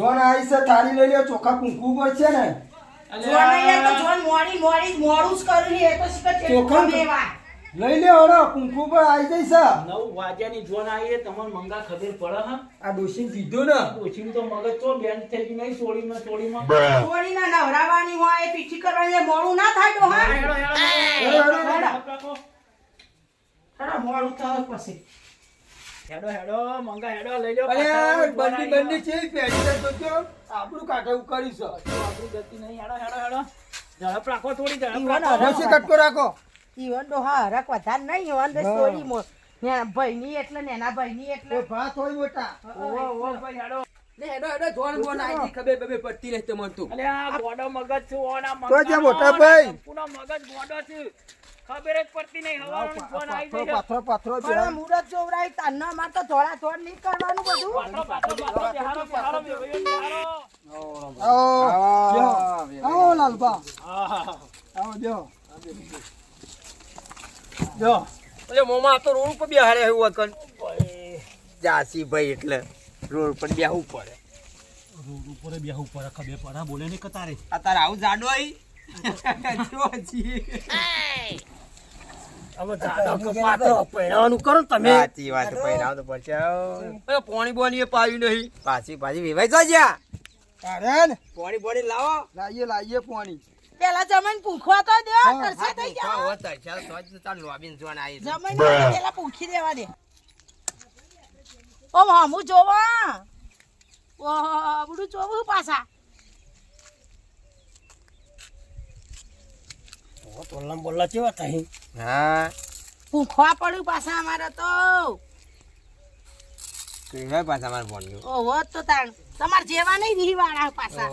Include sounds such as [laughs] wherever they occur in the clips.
John આવી છે થાળી લઈ લ્યો ચોખા કુંકુ પડશે ને જો નહીં તો જોન મોડી મોડી મોડું જ કર્યું છે, એ તો શીખર છે ચોખા બે લઈ લે હળો કુંકુ પર આવી જઈ છે નવ વાગ્યાની જોન આવી તમને મંગા ખબર પડે હા આ દોશી કીધું ને ઓછીનું તો મગજ તો બેન થઈ ગઈ નહીં સોળીમાં સોળીમાં છોડીને નવરાવાની હોય પીઠી કરવાની મોડું ના થાય તો હા હેડો, હેડો, હેડો, હેડો. હેડો. રાખો. હેડો, મોડું થાય પછી હેડો હેડો મંગા હેડો લઈ લો અરે બંડી બંડી છે પેડી તો જો આપણું કાઢે એવું કરીશ આપણું ગતિ નહીં હેડો હેડો હેડો. ઝડપ રાખો થોડી ઝડપ રાખો. હવે- કટકો રાખો. ઈવન તો હા હરક વધારે નહીં ઈવન તો સ્ટોરી મો નેના ભાઈની એટલે નેના એટલે. ભાત હોય મોટા. ઓવો, ઓવો, ભાઈ, હેડો. હેડો હેડો જોન બોન આવી ખબર બબે પડતી રહેતી મન તું. અલે ગોડો મગજ છે, ઓના તો જે મોટા ભાઈ. સંપૂર્ણ મગજ ગોડો છે. ખબર જ પડતી નહીં. હવાનો ફોન આવી પાથરો પાથરો પાથરો પણ મુરત જોવરાઈ તારના માં તો થોડા થોડ નહીં કરવાનું બધું. પાથરો, પાથરો, પાથરો, બેહાડો, બેહાડો, બેહાડો. આવો આવો લાલબા. આવો જો જો. એટલે મોમાં આ તો રોડ ઉપર બેહારે એવું કન. ભાઈ, જાસી ભાઈ એટલે રોડ પર બેહવું પડે. રોડ ઉપર બેહવું પડે, ખબે પડે, બોલે નહીં કતારે. આ તારે આવું જાડો આઈ? [laughs] જો. જી હવે પહેરવાનું કરો તમે. સાચી વાત પહેરાવ તો પડશે. પોણી બોની પાયું નહીં. પાછી પાછી વેવાઈ જો જ્યાં. તારે પોણી બોણી લાવો. લાઈએ લાઈએ પાણી. પેલા જમીન પૂખવા તો દે તરસે થઈ જાવ હો તો જ તાર લોબીન જોન આવી જમીન પેલા પૂખી દેવા દે. ઓ હમુ જોવા. ઓ જોવું પાછા. તોલના બોલલા કેવા થાય? હા. પૂંખવા પડ્યું પાછા અમારે તો. કહેવાય પાછા મારે પોણી ઓહો તો તાણ. તમાર જેવા નહીં રીહ વાળા પાછા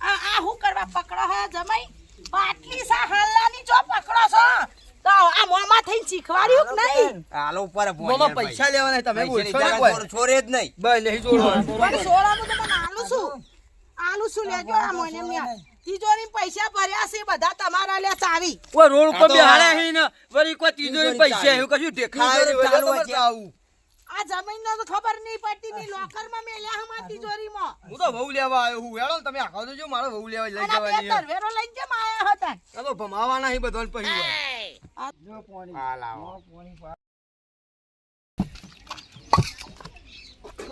આ આ હું કરવા પકડો હે જમાઈ? પાટલી સા હાલાની જો પકડો છો? તો આ મોમાં થઈને શીખવાડ્યું કે નહીં? હાલો ઉપર મોમાં પૈસા લેવાના તમે બોલશો ને કોઈ. છોરે જ નહીં. બસ નહીં જોડવાનું પણ સોળાનું તો મને આલું છું આલું છું લેજો આ મને તિજોરી પૈસા ભર્યા છે બધા તમારા લે ચાવી. ઓ રોડ ઉપર બેહાડે હે ને વરી કોઈ તિજોરી પૈસા એવું કશું દેખાય આવું. આ જમીન તો ખબર નહીં પડતી ની લોકરમાં મેલ્યા હમ તિજોરી માં હું તો વહુ લેવા આવ્યો હું હેડો તમે આખો તો જો મારો વહુ લેવા લઈ અને વેરો લઈ કેમ આયા હતા આ તો ભમાવાના હી બધાને પછી હોય. જો પાણી. આ લાવો.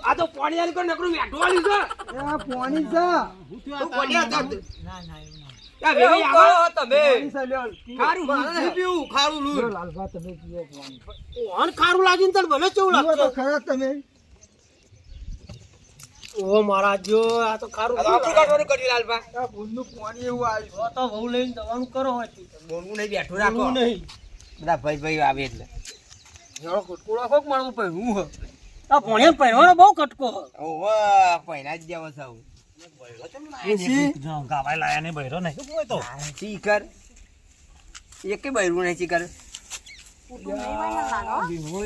આ તો પાણી આલી કોઈ નકરું આલી છે. એ પાણી છે. તું કોડિયા તો ના ના ના. યા વેવાઈ આવો તમે. પાણી છે લ્યો. ખારું મારે લૂણ પીવું ખારું જો લાલભા તમે પીઓ પાણી. ઓન ખારું લાગીને તને ભલે કેવું લાગે તો ખરા તમે. ઓ મારા જો આ તો ખારું આપણું કાઢવાનું કર્યું લાલભા. આ ભૂલનું પાણી એવું આવ્યું તો વહુ લઈને જવાનું કરો હોય બોલવું નહીં બેઠું રાખો. નહીં. બધા ભાઈ ભાઈ આવે એટલે. હેડો કટકો કોક કે મારું પછી હું હ. આ ભણ્યા પહેરવાનો બહુ કટકો ઓહો પહેલા જ જેવો સૌ ગાવાય લાયા ને બહેરો નહીં કોઈ તો? ચીકર એકે બૈરું નહીં ચીકર ભીમો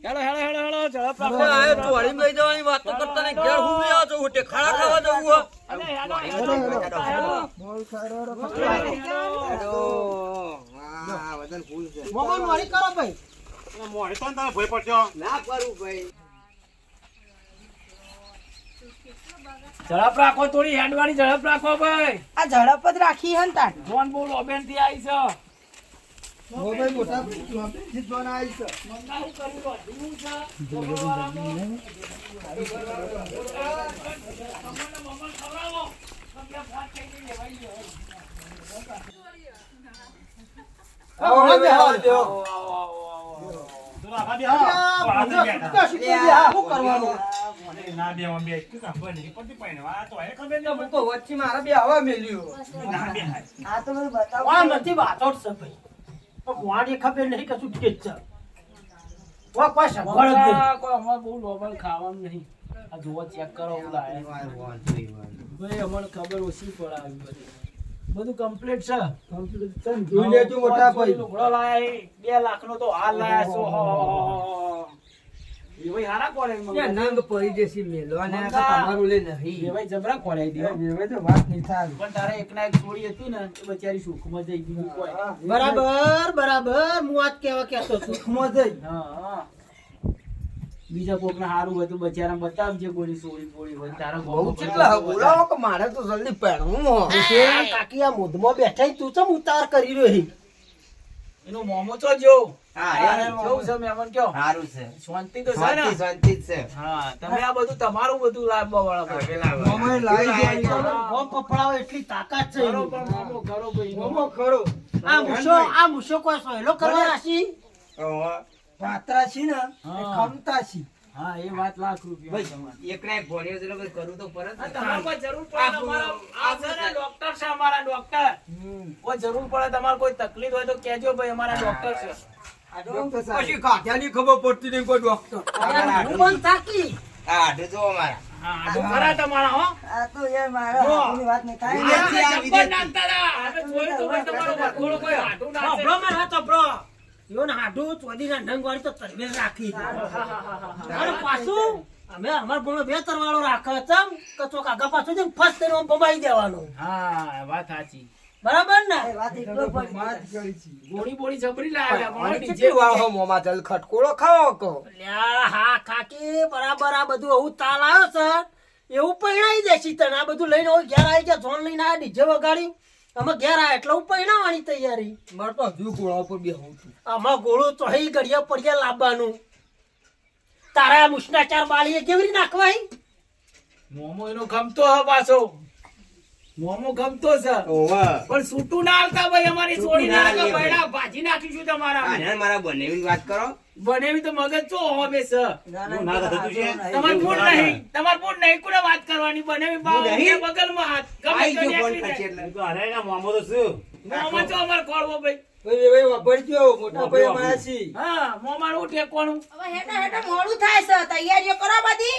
એવી હેલો હેલો હેલો ઝડપ રાખો આયો તો લાગતી તું મારું નહીં. ચીકર રાગ લાગતો નહીં મને એવું લાગે છે રાગ જ નહીં હોય તા હા. પહેરવાનું કરો હેરાન ઓ, ભણે જોજો હજુ પાહો હમું જોઈ. હવે બતાવે ને પહેરવાનું કરો ઉતા કરો ફટાફટ હા કોકી તમે હેડો હેડો હેડો હેડો ઝડપ હવે આ ટોળી લઈ જવાની વાતો કરતા નહીં ઘેર હું લેવા જવું ઉઠે ખાડા ખાવા જવું હો બોલ ખાડો હેલો હા વજન ફૂલ છે મોબાઈલ મારી કરો ભાઈ મોડે તો તમે ભય પડજો ના કરું ભાઈ ઝડપ રાખો થોડી હેડવાની ઝડપ રાખો ભાઈ આ ઝડપ જ રાખી હન તાર ફોન બોલો બેનથી આવી છે વચ્ચે મારા બે હવા મેલ્યું ના નથી વાતો છે વાણી ખબર નહીં કશું કે જ છે. વા કોઈ સગવડ જ નહીં. કોઈ અમારે બહુ નોર્મલ ખાવાનું નહીં. આ જોવો ચેક કરો ભાઈ અમને ખબર ઓછી પડે આવી બધી. બધું કમ્પ્લીટ છે? કમ્પ્લીટ છે જોઈ લેજો મોટા ભાઈ. લુગડો લાયા એ. બે લાખ નો તો હાલ લાયા છો. હો, નંગ પડી જશે મેલવાને આ તમારું લે નહીં ભાઈ જબરા કોળાઈ દે હવે તો વાત નહીં થાય પણ તારે એકના એક છોડી હતી ને એ બચારી સુખમાં જઈ ગઈ બરાબર બરાબર. હું આજ કેવા કેતો સુખમાં જઈ. હા હા. બીજા કોક હારું હોય તો બચારા બતાવજે કોઈ સોળી પોળી હોય. તારા બહુ કેટલા બોલાવો કે મારે તો જલ્દી પહેરવું કાકી આ મુદમાં બેઠા તું ચમ ઉતાર કરી રહ્યો છે? એનો મોમો તો જો. હા, તારે એ કેવું છે મહેમાન કયો? સારું છે. શાંતિ તો છે ને? શાંતિ જ છે. હા તમે આ બધું તમારું બધું લાવવા વાળા લાવી દે. પપડાવો એટલી તાકાત છે. પણ મોમો ભાઈ. મોમો ખરો. આ મૂછો આ મૂછો કોઈ સહેલો કરવા રાશી પાત્રા છે ને? ખમતા છે હા એ વાત લાખ રૂપિયા ભાઈ, એક ભણ્યો છે એટલે ભાઈ તો હા, ને. તમારે જરૂર પડે તમારા આ છે ને ડોક્ટર છે અમારા ડોક્ટર કોઈ જરૂર પડે તમારે કોઈ તકલીફ હોય તો કહેજો ભાઈ અમારા ડોક્ટર છે. પછી કાઠિયાની ખબર પડતી નહીં કોઈ ડોક્ટર હું થાકી. આ જો અમારા. હા ખરા તમારા હો. તો યાર મારા વાત નહીં થાય. નાખતા તમારો કોઈ માં ના ચોપડો ઈવન ને હાડું ચોદીના ઢંગ વાળી તો તરવેલ રાખી અને પાછું અમે અમાર ભણો બે તરવાળો રાખે તમ કે ચોક આગા પાછું છે ફર્સ્ટ તેનો બમાઈ દેવાનો. હા વાત સાચી. બરાબર ને? વાત કરી છે. ગોળી બોળી જબરી લાવ્યા ડીજે કેટલી મોમાં જલ ખટકોળો ખાવો કહો. લ્યા, હા કાકી બરાબર આ બધું એવું તાલ આવ્યો છે. એવું પૈણાઈ દેશી તને. આ બધું લઈને ઘેર આવી ગયા જોન લઈને આ ડીજે વગાડી. અમે ઘેર આ એટલે પૈણાવાની તૈયારી. મારે તો હજુ ગોળા ઉપર બેહું છું. આમાં ગોળું ચોહી ઘડિયા પડ્યા લાવવાનું તારા આ મુસના ચાર બાળીએ કેવી રીતે નાખવાય? મોમો એનો ગમતો હ પાછો મોમો ગમતો છે. પણ છૂટું ના આવતા ભાઈ અમારી છોડી ના ભાઈ. બૈડા ભાજી નાખીશું તમારા. આને મારા બનેવી વાત કરો. બનેવી તો મગજ ચો હવે છે. ના થતું છે? તમાર પૂર નહીં. તમાર પૂર નહીં. કોને વાત કરવાની? બનેવી બાવ? બગલમાં હાથ. ગમે ગયો તો ફોન નીકળી થશે અરે ના મોમો તો શું? મોમો તો અમાર કોળવો ભાઈ. મોટા ભાઈ હા મોમાનું ઠેકોણું હવે હેઠા હેઠા મોડું થાય છે. તૈયારીઓ કરો બધી.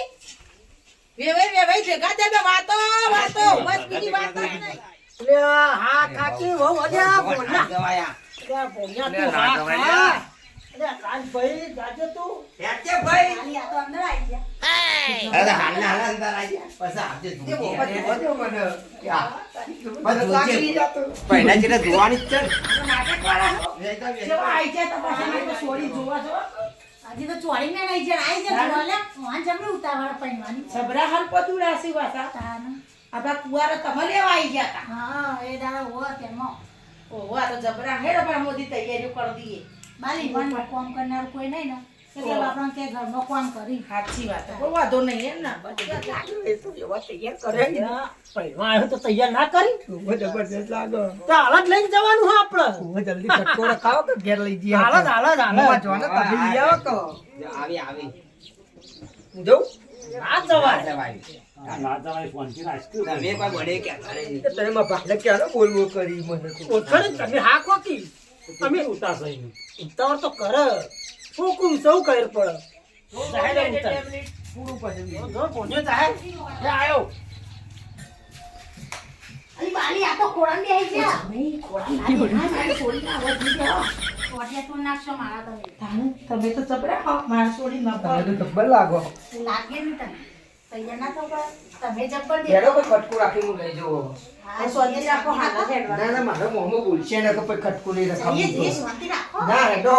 વેવાઈ વેવાઈ ભેગા થયા બે વાતો વાતો બસ બીજી વાતો જ નહીં લ્યા, હા કાકી વહુ અલ્યા ભોળિયા. જવાયા. અલ્યા, ભોળિયા તું હા ના ખા. જવાયા. અલ્યા, કાનભાઈ, તું. હેઠે ભાઈ આ તો અંદર આવી ગયા અરે હાલને હાલ અંદર આવી જા. પછી આપજે એ ધોતી. જોજો મને યા. મને લાગી જતો પહેલા જેટલે ધોવાની જ છે નાટક વાળા છો. વેચતા વેચતા. આવી જાય તો પછી અમે જોવા છો હજી તો ચોરી મેં નહીં જાય આઈ જાય બોલે વાન જમણી ઉતાવળ પૈવાની સબરા હાલ પતું રાસી વાસા. આપણા કુવારા તમે લેવા આવી ગયા હતા હા એ દાડા હો તેમાં ઓહો આ તો જબરા હેડ પણ મોદી તૈયારીઓ કરી દઈએ. બાલી વન કોમ કરનાર કોઈ નહીં ને. એટલે આપણને કે ઘરનો કોમ કરી. સાચી વાત છે. વાંધો નહીં એમ ના. બધા એ તો એવા તૈયાર કરે ને. અલ્યા, પહેલા આવ્યો તો તૈયાર ના કરી. બહુ જબરજસ્ત લાગો. તો હાલ જ લઈને જવાનું હા આપણે બહુ જલ્દી ખટકોળો ખાઓ કે ઘેર લઈ જઈએ હાલ જ હાલ જ હાલ જોને તમે લઈ આવો કહો. આવી આવી. હું જઉં? ના જવાય. જવાય. તમે કોઈ બને કે ઘરે નહીં. એ તને માં ભાલે ક્યારે બોલવો કરી મને તમે હા અમે ઉતાવળ તો કરે. ફૂકું સૌ કર પડે. પૂરું પછી જો ભોંયો જાહેર? એ આયો. અલી બાલી આ તો ખોરાન બે આવી ખોરાન ના તો નાખશો મારા તમે. તો જબરા હો મારા છોડી ન તમે તો જબ્બર લાગો. લાગે નહીં તમે તૈયાર ના થવા તમે જબ્બર દે ઘેરો કોઈ ખટકો રાખી હું લઈ જવો આ સોજી રાખો હાથ જ હેડવા ના ના મારો મોમો બોલશે ને કે પછી ખટકો લઈ જઈએ રખાવું જઈએ તો. શાંતિ રાખો. ના હેડો.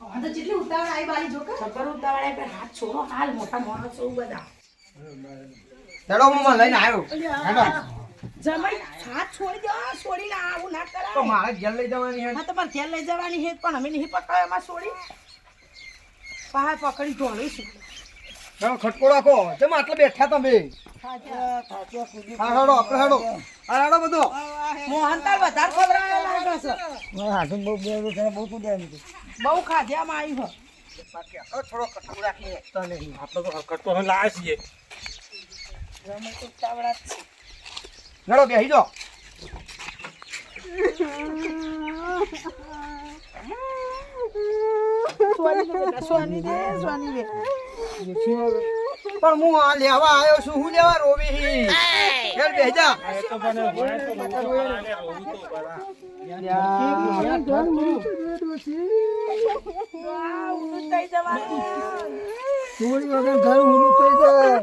હા તો ઉતાવળ આવી બાલી જો કે ખબર ઉતાવળે પણ હાથ છોડો હાલ મોટા માણસ સૌ બધા. હેડો હું મને લઈને આવ્યો. હેડો. જમાઈ હાથ છોડી દો આ છોડીને આવું ના તો કરાય મારે ઘેર લઈ જવાની હે હા ઘેર લઈ જવાની છે પણ અમે નહીં પકડાય એમાં છોડી. પહાડ પકડી ઢોળીશું. હેડો ખટકો રાખો કેમ આટલા બેઠા તમે. હા હેડો આપણે હેડો. હા હેડો બધો. મોહનતાલ વધારે ખવડાવવા લાગે છે. બહુ ખાધ્યામાં આવ્યું છે થોડો ખટકો રાખી તને જમાઈ તો ઉતાવળા જ છે. હેડો બેહી જાઓ સોની દે બેટા, સોની દે સોની દે. પણ હું લેવા આવ્યો છું. હું લેવા રોવી? હી હેડ બેહી જા આ ઊંધું થઈ જવાનું. ચોરી વગર ઘર ઊંધું થઈ જાય.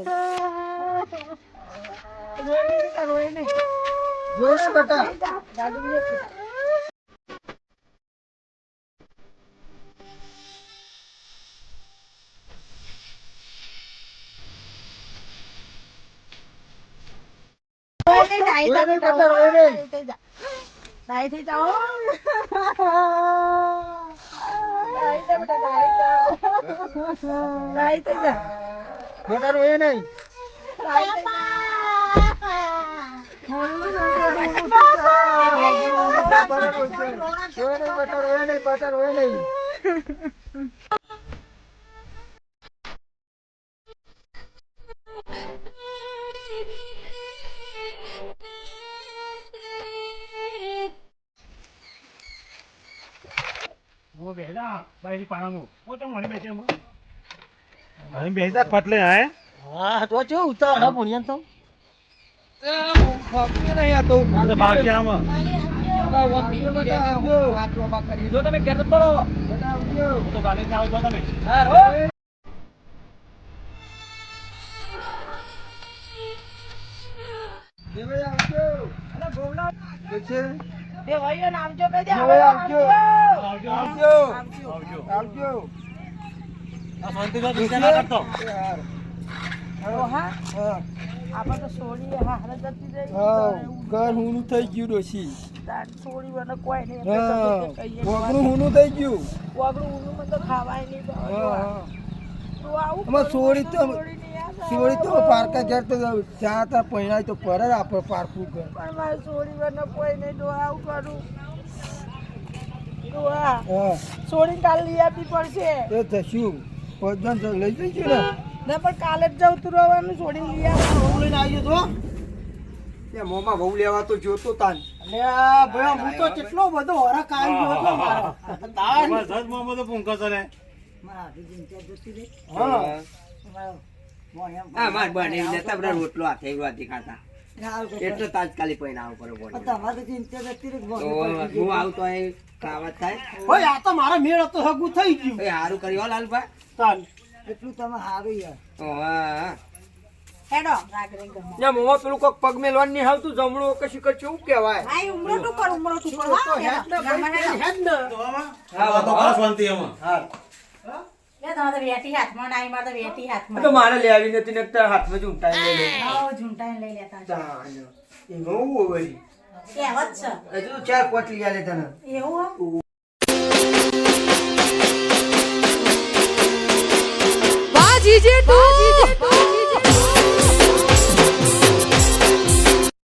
જોઈ બેટા. રોય નહીં, ડાહી રોય નહીં, થઈ બેટા, રોય નહીં. જા. ડાહી થઈ જાઓ. ડાહી થઈ બેટા, ડાહી જાઓ. ડાહી થઈ જા. બેટા રોય જા. હું હું અહીં બેસા પટલે હે હા તો ચો ઉતાર ભણ્યા તો બાકી હું બે આવજો આવજો. આવજો. આવજો આવજો. ના કરતો હા, હા આપણે તો સોળી હારે જતી રહી. હા ઘર હુનું થઈ ગયું ડોશી તાર સોળી મને કોઈ નહીં. હા. વગરું હુનું થઈ ગયું વાગડું ઊંધું મને તો ખાવાય નહીં હા હા તો આવું સોળી તો- આવે. સોળી તો પાર્ક ઘેર તો જ્યાં ત્યાં પહેણાય તો પર જ આપણે પારકું ઘર પણ મારે સોળી મને કોઈ નહીં તો આવું કરું. તો સોળી કાલ લઈ આપવી પડશે. એ થશું પદન લઈ જઈશું ને. ના પણ કાલે જ જવું તું રહેવાનું છોડીને લઈ આવવાનું બહુ લઈને આવી જતો એ મોમાં બહુ લેવા તો જોતો તાન. ભાઈ હું તો કેટલો બધો હરખ આવી ગયો હતો મારો. તાન પૂંકા હા. હા માર બને નતા બધા રોટલો હાથે વાતી ખાતા. એટલે તાત્કાલિક ઉપર બોલે. હું આવું તો અહીં કાવત થાય? ઓય આ તો મારા મેળ હતો હગું થઈ ગયું. એ હારું કર્યો હો લાલભાઈ ચાલ એટલું તમે હેડો યાર. ગમે ને મોમાં પેલું કોક પગ મેલવાનું નહીં આવતું જમણું કશું કશું શું કહેવાય? ભાઈ ઉમરો તું કર. ઉમરો તું કર હા, હેડો. હેડ ને. હા તો શાંતિ એમાં. લે તમારે તો વેટી હાથમાં મારે તો વેટી હાથમાં. તો મારે નથી હાથમાં ઝૂંટાઈ લઈ લે. આવો ઝૂંટાઈને લઈ લેતા હશે. એમાં હું વળી? કહેવત છે. હજુ ચાર પાંચ લઈ આલે તને. એવું હો? વાજી જેટલું.